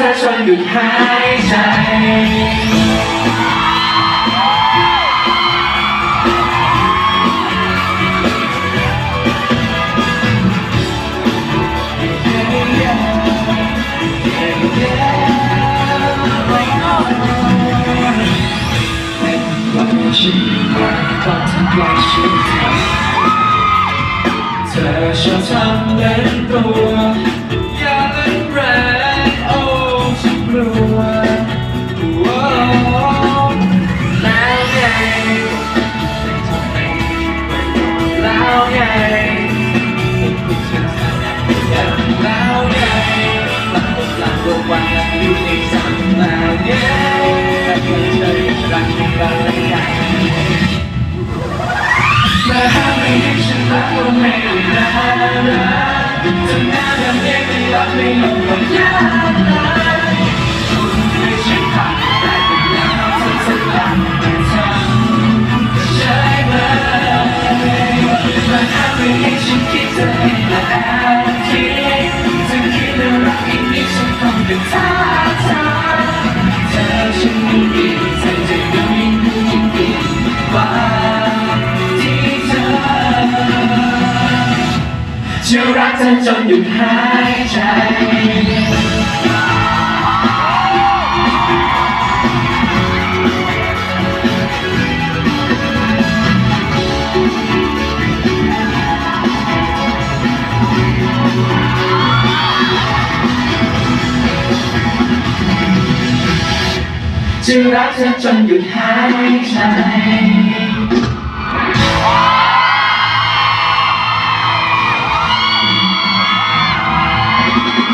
เธอจนหยุดหายใจฉันรักตอนที่ใกล้ชิดเธอเธอชอบทำเล่นตัว ไงแล้วไงหลังบนหลังโลกวันอยู่ในสังแล้วไงแต่เธอเธอรักกันแล้วไงมาห้ามไม่ให้ฉันรักก็ไม่ได้นะจะหน้าดำเองไม่รักไม่ลงก็ยาก จะรักเธอจนหยุดหายใจ จะรักเธอจนหยุดหายใจ